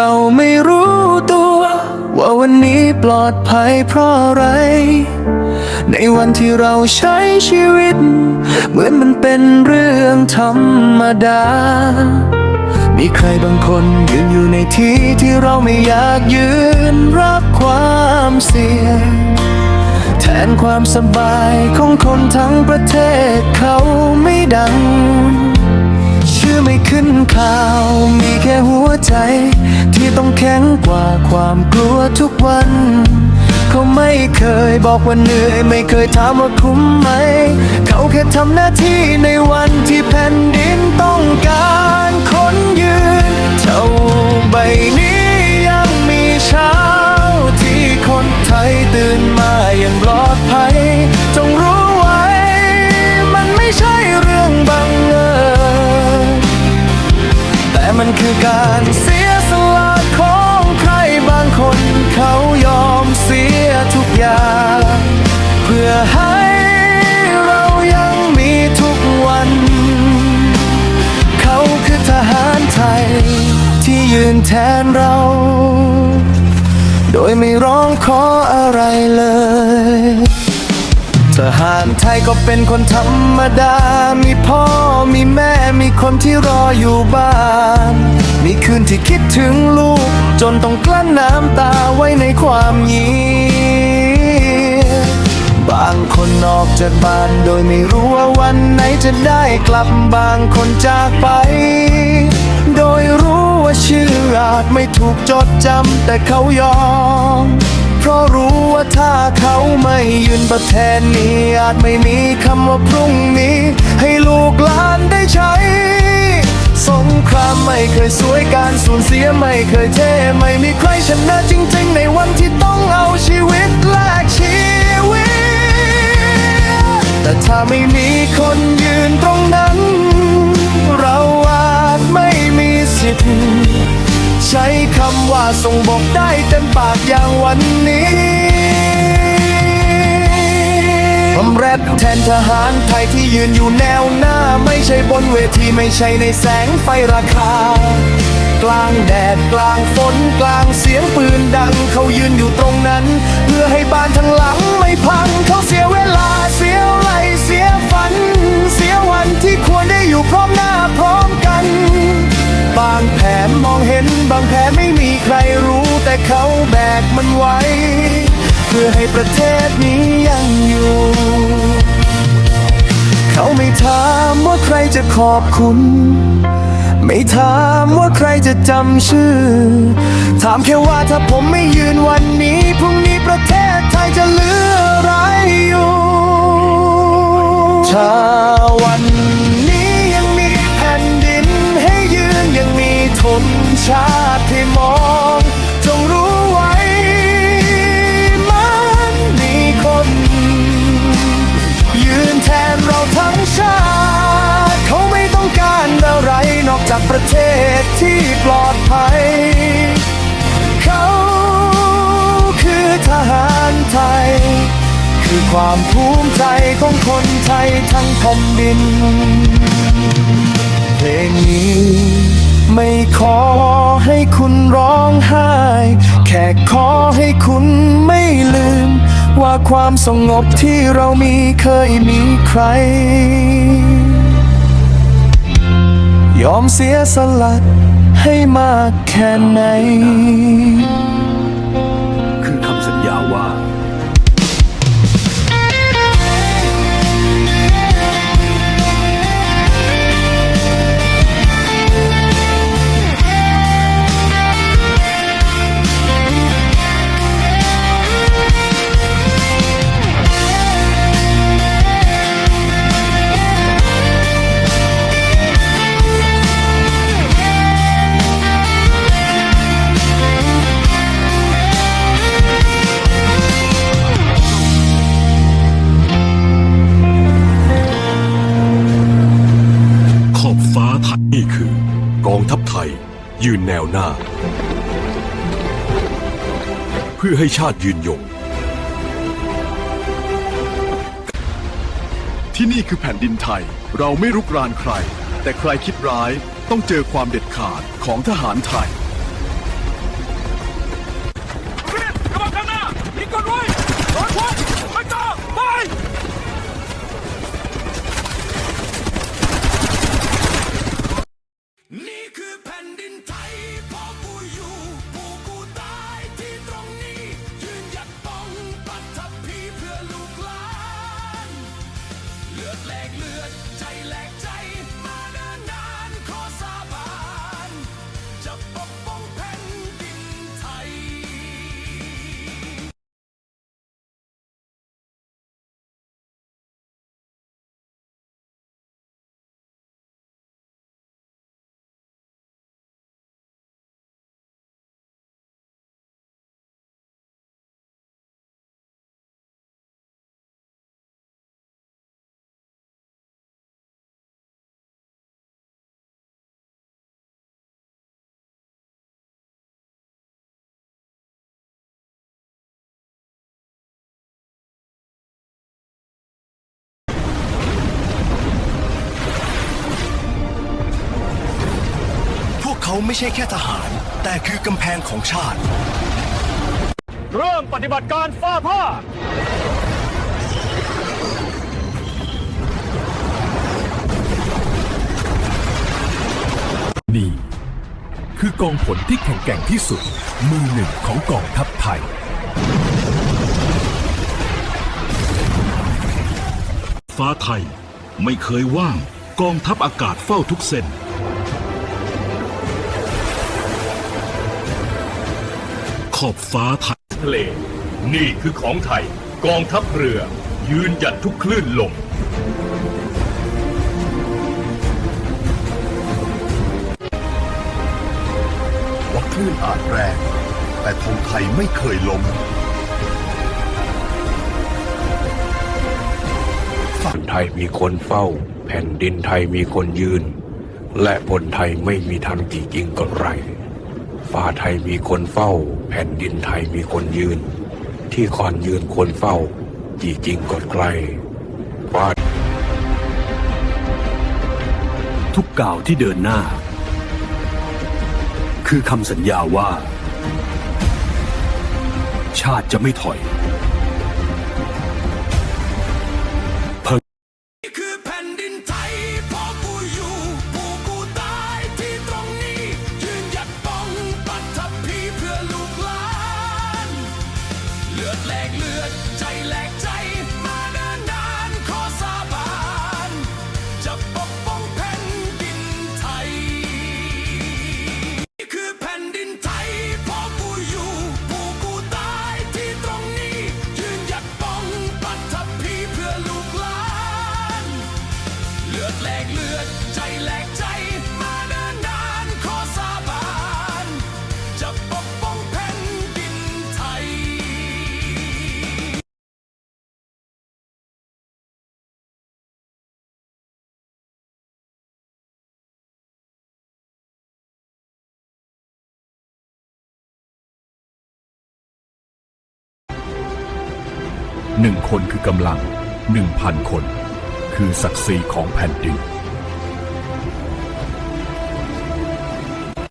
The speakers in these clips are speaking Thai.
เราไม่รู้ตัว ว่าวันนี้ปลอดภัยเพราะอะไร ในวันที่เราใช้ชีวิต เหมือนมันเป็นเรื่องธรรมดา มีใครบางคนยืนอยู่ในที่ที่เราไม่อยากยืนรับความเสี่ยงแทนความสบายของคนทั้งประเทศเขาไม่ดัง อไม่ขึ้นข่าว มีแค่หัวใจ ที่ต้องแข็งกว่าความกลัวทุกวัน เขาไม่เคยบอกว่าเหนื่อย ไม่เคยถามว่าคุ้มไหม เขาแค่ทำหน้าที่ในวันที่แผ่นดินต้องการคนยืนเท่าใบนี้ยังมีเช้า ที่คนไทยตื่นมาอย่างปลอ มันคือการเสียสละของใครบางคนเขายอมเสียทุกอย่าง เพื่อให้เรายังมีทุกวัน เขาคือทหารไทย ที่ยืนแทนเรา โดยไม่ร้องขออะไรเลยทหารไทยก็เป็นคนธรรมดา มีพ่อมีแม่ มีคนที่รออยู่บ้าน มีคืนที่คิดถึงลูก จนต้องกลั้นน้ำตาไว้ในความเงียบบางคนออกจากบ้านโดยไม่รู้ว่าวันไหนจะได้กลับบางคนจากไป โดยรู้ว่าชื่ออาจไม่ถูกจดจำแต่เขายอม เพราะรู้ว่าถ้าเขาไม่ยืนประแทนนี้อาจไม่มีคำว่าพรุ่งนี้ ให้ลูก ยไม่เคยเท่ไม่มีใครชนะจริง ๆ ในวันที่ต้องเอาชีวิตแลกชีวิต แต่ถ้าไม่มีคนยืนตรงนั้น เราอาจไม่มีสิทธิ์ใช้คำว่าส่งบอกได้เต็มปากอย่างวันนี้ผมแรปแทนทหารไทยที่ยืนอยู่แนวหน้า ไม่ใช่บนเวทีไม่ใช่ในแสงไฟราคาก ลางแดดกลางฝนกลางเสียงปืนดังเขายืนอยู่ตรงนั้น เพื่อให้บ้านทั้งหลังไม่พังเขาเสียเวลาเสียไหลเสียฝัน เสียวันที่ควรได้อยู่พร้อมหน้าพร้อมกัน บางแผลมองเห็นบางแผลไม่มีใครรู้แต่เขาแบกมันไว้ เพื่อให้ประเทศนี้ยังอยู่เขาไม่ถามว่าใครจะขอบคุณ ไม่ถามว่าใครจะจำชื่อ ถามแค่ว่าถ้าผมไม่ยืนวันนี้พรุ่งนี้ประเทศไทยจะเหลืออะไรอยู่ถ้าวันนี้ยังมีแผ่นดินให้ยืนยังมีทนชาติที่มอง ประเทศที่ปลอดภัย เขาคือทหารไทย คือความภูมิใจของคนไทยทั้งแผ่นดิน เพลงนี้ไม่ขอให้คุณร้องไห้ แค่ขอให้คุณไม่ลืม ว่าความสงบที่เรามีเคยมีใคร ยอมเสียสละให้มากแค่ไหน นแนวหน้า เพื่อให้ชาติยืนยง ที่นี่คือแผ่นดินไทย เราไม่รุกรานใคร แต่ใครคิดร้ายต้องเจอความเด็ดขาดของทหารไทย แหลกเลือดใจแหลกใจ เขาไม่ใช่แค่ทหาร แต่คือกำแพงของชาติ เริ่มปฏิบัติการฟ้าผ้า นี่ คือกองผลที่แข็งแกร่งที่สุด มือหนึ่งของกองทัพไทย ฟ้าไทยไม่เคยว่าง กองทัพอากาศเฝ้าทุกเส้น ขอบฟ้าไทยทะเล นี่คือของไทย กองทัพเรือ ยืนหยัดทุกคลื่นลมว่าคลื่นอาจแรง แต่ธงไทยไม่เคยล้มไทยมีคนเฝ้า แผ่นดินไทยมีคนยืน และบนไทยไม่มีทางจีจริงก็ไร ฟ้าไทยมีคนเฝ้า แผ่นดินไทยมีคนยืน ที่คอนยืนคนเฝ้า จีจริงก็ไกลฟ้าทุกก่าวที่เดินหน้า คือคำสัญญาว่า ชาติจะไม่ถอย หนึ่งคนคือกำลังหนึ่งพันคน คือศักดิ์ศรีของแผ่นดิน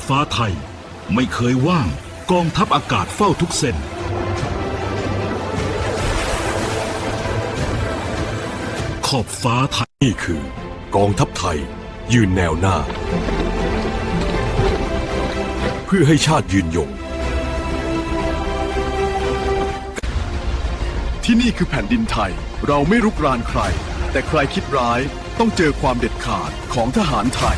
ฟ้าไทยไม่เคยว่างกองทัพอากาศเฝ้าทุกเส้น ขอบฟ้าไทยนี่คือกองทัพไทยยืนแนวหน้า เพื่อให้ชาติยืนยง ที่นี่คือแผ่นดินไทย เราไม่รุกรานใคร แต่ใครคิดร้ายต้องเจอความเด็ดขาดของทหารไทย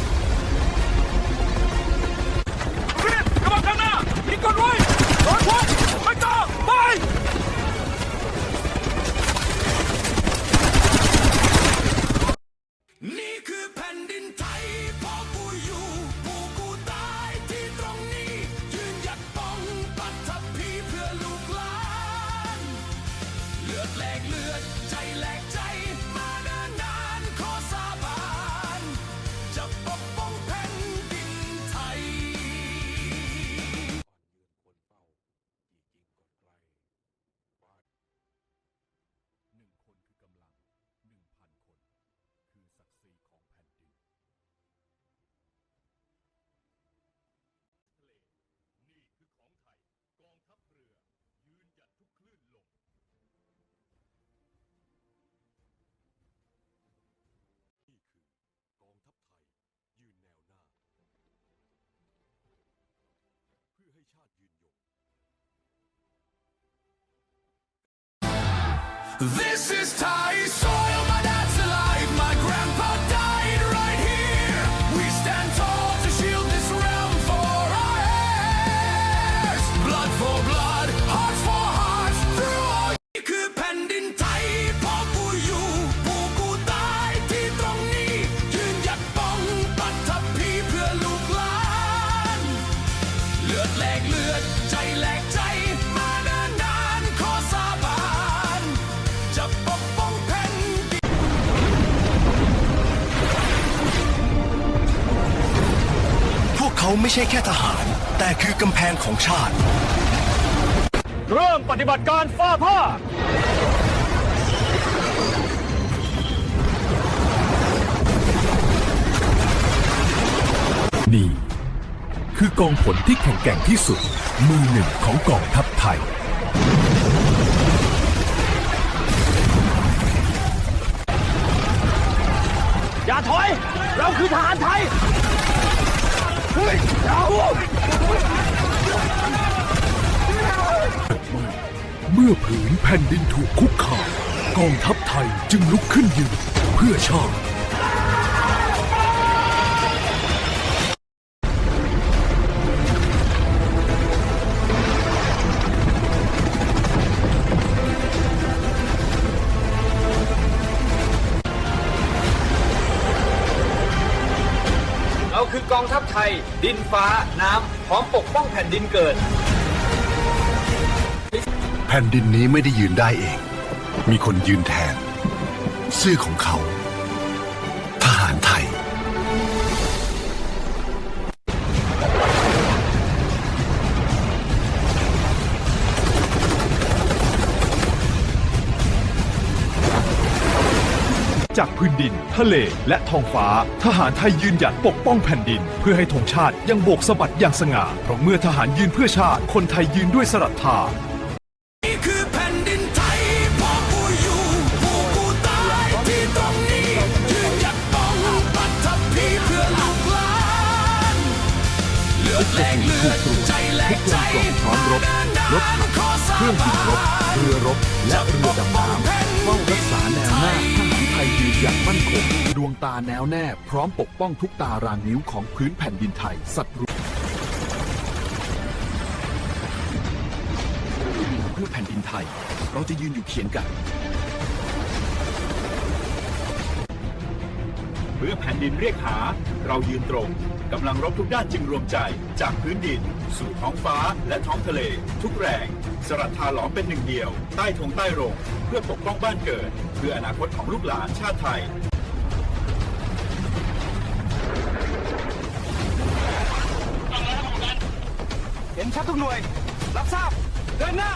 This is time เขาไม่ใช่แค่ทหาร แต่คือกำแพงของชาติ เริ่มปฏิบัติการฟ้าผ้า นี่คือกองผลที่แข็งแกร่งที่สุด มือหนึ่งของกองทัพไทย อย่าถอย เราคือทหารไทย เมื่อผืนแผ่นดินถูกคุกคามกองทัพไทยจึงลุกขึ้นยืนเพื่อชาติ เราคือกองทัพไทย ดินฟ้าน้ำพร้อมปกป้องแผ่นดินเกิด แผ่นดินนี้ไม่ได้ยืนได้เอง มีคนยืนแทน ชื่อของเขา ทหารไทย จากพื้นดิน ทะเลและท้องฟ้า ทหารไทยยืนหยัดปกป้องแผ่นดิน เพื่อให้ธงชาติยังโบกสะบัดอย่างสง่าเพราะเมื่อทหารยืนเพื่อชาติ คนไทยยืนด้วยสรัทธานี่คือแผ่นดินไทยพ่อกูอยู่ปู่กูตายที่ตรงนี้ยืนหยัดป้องปัตภีเพื่อลูกหลานเลือดแลกเลือดใจ แลกใจพร้อมรบรถถังขอสาเครื่องบินรบ เรือรบ และเรือดำน้ำเฝ้ารักษาแนวหน้าทหารไทยยืนอย่างมั่นคง ดวงตาแนวแน่ พร้อมปกป้องทุกตารางนิ้วของพื้นแผ่นดินไทยศัตรูเพื่อแผ่นดินไทย เราจะยืนอยู่เคียงกัน เมื่อแผ่นดินเรียกหา เรายืนตรงกำลังรบทุกด้านจึงรวมใจ จากพื้นดิน สู่ท้องฟ้าและท้องทะเล ทุกแรง สรัทธาหลอมเป็นหนึ่งเดียว ใต้ธงใต้รงเพื่อปกป้องบ้านเกิด เพื่ออนาคตของลูกหลานชาติไทยเห็นชัดทุกหน่วย รับทราบ เดินหน้า